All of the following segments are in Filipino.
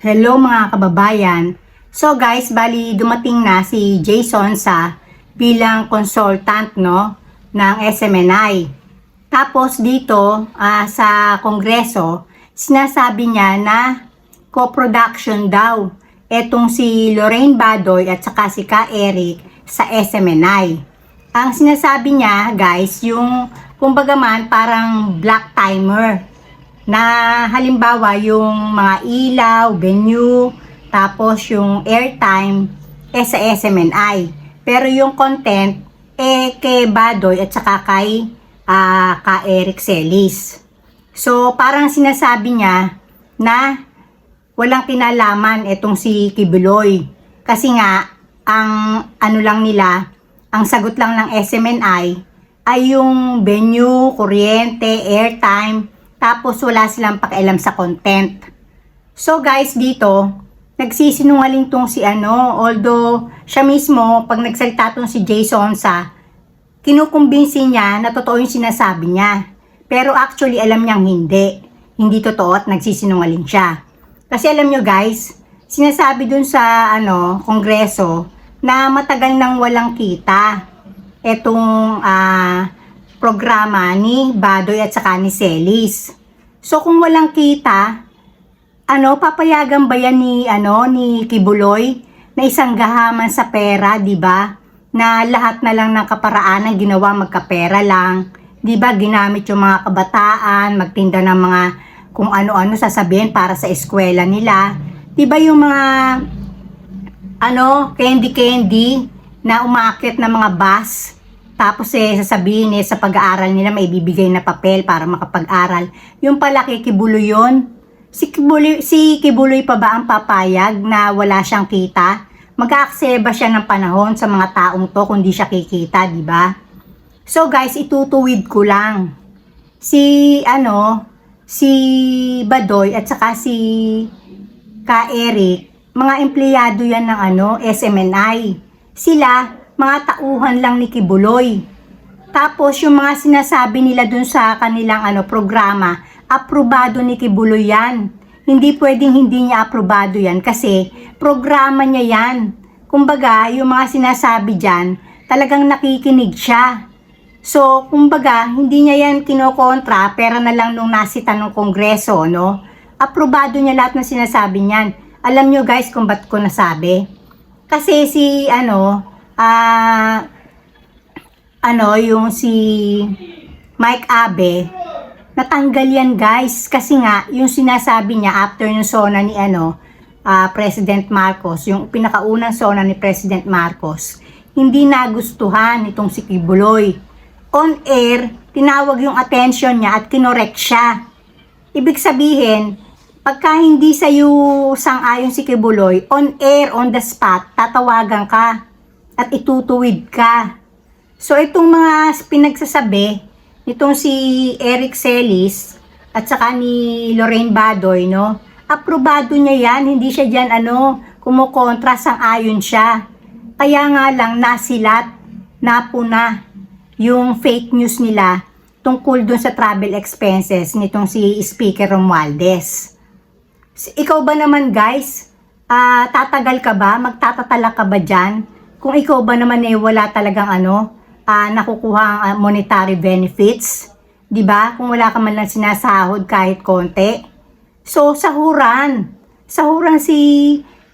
Hello mga kababayan. So guys, bali dumating na si Jason sa bilang consultant no ng SMNI. Tapos dito ah, sa kongreso, sinasabi niya na co-production daw etong si Lorraine Badoy at saka si Ka Eric sa SMNI. Ang sinasabi niya, guys, yung kumbaga man parang black timer na halimbawa yung mga ilaw, venue, tapos yung airtime eh sa SMNI. Pero yung content eh kay Badoy at saka kay ah, ka Eric Celis. So parang sinasabi niya na walang kinalaman etong si Kibuloy. Kasi nga, ang ano lang nila, ang sagot lang ng SMNI ay yung venue, kuryente, airtime, tapos wala silang pakialam sa content. So guys, dito, nagsisinungaling tong si ano, although siya mismo, pag nagsalita tong si Jason sa, kinukumbinsi niya na totoo yung sinasabi niya. Pero actually, alam niyang hindi. Hindi totoo at nagsisinungaling siya. Kasi alam nyo guys, sinasabi dun sa ano, kongreso na matagal nang walang kita etong ah, programa ni Badoy at saka ni Celis. So kung walang kita, ano, papayagan ba yan ni, ano, ni Kibuloy na isang gahaman sa pera, di ba? Na lahat na lang ng kaparaanan ginawa magkapera lang. Di ba, ginamit yung mga kabataan, magtinda ng mga kung ano-ano sasabihin para sa eskwela nila. Di ba yung mga ano, candy-candy na umakit na mga bus. Tapos eh, sasabihin eh, sa pag-aaral nila may bibigay na papel para makapag-aral. Yung pala kay Kibuloy yun. Si Kibuloy, si Kibuloy pa ba ang papayag na wala siyang kita? Mag-aakseba siya ng panahon sa mga taong to kung di siya kikita, di ba? So guys, itutuwid ko lang. Si ano, si Badoy at saka si Ka Eric, mga empleyado yan ng ano, SMNI. Sila, mga tauhan lang ni Kibuloy. Tapos yung mga sinasabi nila dun sa kanilang ano programa, aprobado ni Kibuloy yan. Hindi pwedeng hindi niya aprobado yan kasi programa niya yan. Kumbaga, yung mga sinasabi dyan, talagang nakikinig siya. So, kumbaga, hindi niya yan kinokontra, pera na lang nung nasita ng kongreso, no? Aprobado niya lahat ng sinasabi niyan. Alam nyo guys kung ba't ko nasabi? Kasi si, ano, ah, ano, yung si Mike Abe, natanggal yan guys. Kasi nga, yung sinasabi niya after yung sona ni, ano, ah, President Marcos, yung pinakaunang sona ni President Marcos, hindi nagustuhan itong si Kibuloy on air, tinawag yung attention niya at kinorek siya. Ibig sabihin, pagka hindi sa iyo sang-ayon si Kibuloy, on air, on the spot, tatawagan ka at itutuwid ka. So itong mga pinagsasabi nitong si Eric Celis at saka ni Lorraine Badoy, no? Aprobado niya yan, hindi siya diyan ano, kumukontra sang-ayon siya. Kaya nga lang nasilat, napuna yung fake news nila tungkol dun sa travel expenses nitong si Speaker Romualdez. Ikaw ba naman guys, ah, tatagal ka ba? Magtatatala ka ba dyan? Kung ikaw ba naman eh wala talagang ano, ah, nakukuha ang ah, monetary benefits, 'di ba? Kung wala ka man lang sinasahod kahit konti. So, sahuran. Sahuran si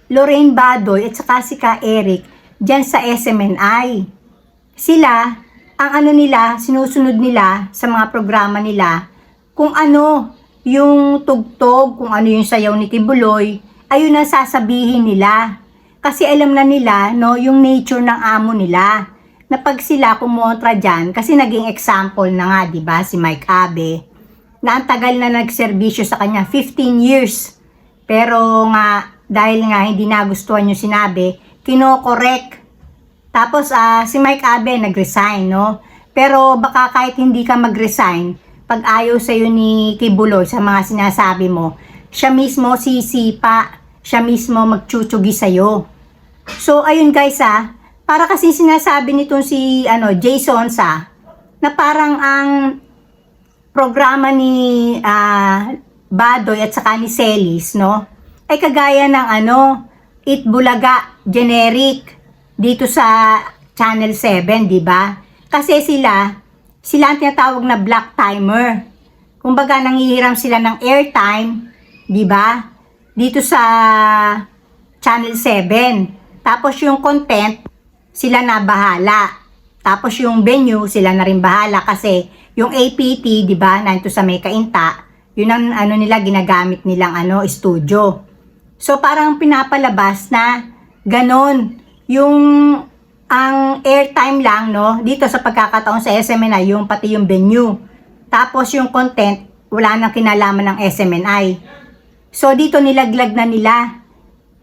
Lorraine Badoy at saka si Ka Eric dyan sa SMNI. Sila, ang ano nila, sinusunod nila sa mga programa nila, kung ano yung tugtog, kung ano yung sayaw ni Kibuloy, ayun ang sasabihin nila. Kasi alam na nila, no, yung nature ng amo nila. Na pag sila kumontra dyan, kasi naging example na nga, di ba, si Mike Abe, na ang tagal na nagserbisyo sa kanya, 15 years. Pero nga, dahil nga hindi nagustuhan yung sinabi, kinokorek tapos ah, si Mike Abe nag-resign, no? Pero baka kahit hindi ka mag-resign, pag ayaw sa'yo ni Kibuloy sa mga sinasabi mo, siya mismo sisipa, siya mismo magchuchugi sa'yo. So, ayun guys ah, para kasi sinasabi nitong si ano, Jason sa na parang ang programa ni ah, Badoy at saka ni Celis, no? ay kagaya ng ano, It Bulaga generic dito sa Channel 7, di ba? Kasi sila, sila ang tinatawag na black timer. Kumbaga nanghihiram sila ng airtime, di ba? Dito sa Channel 7. Tapos yung content, sila na bahala. Tapos yung venue, sila na rin bahala kasi yung APT, di ba, nanito sa may kainta, yun ang ano nila, ginagamit nilang ano, studio. So parang pinapalabas na ganon yung ang airtime lang no dito sa pagkakataon sa SMNI yung pati yung venue. Tapos yung content wala nang kinalaman ng SMNI. So dito nilaglag na nila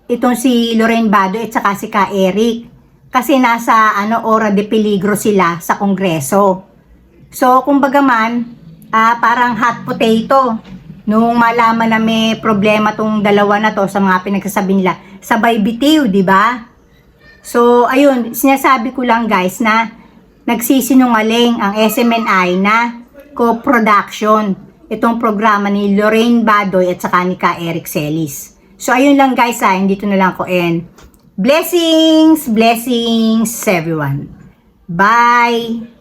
itong si Lorraine Bado at saka si Ka Eric kasi nasa ano ora de peligro sila sa kongreso. So kumbaga man ah, parang hot potato nung malaman na may problema tong dalawa na to sa mga pinagsasabi nila, sabay bitiw, di ba? So, ayun, sinasabi ko lang guys na nagsisinungaling ang SMNI na co-production itong programa ni Lorraine Badoy at saka ni Ka Eric Celis. So, ayun lang guys ha, hindi to na lang ko end. Blessings, blessings everyone. Bye!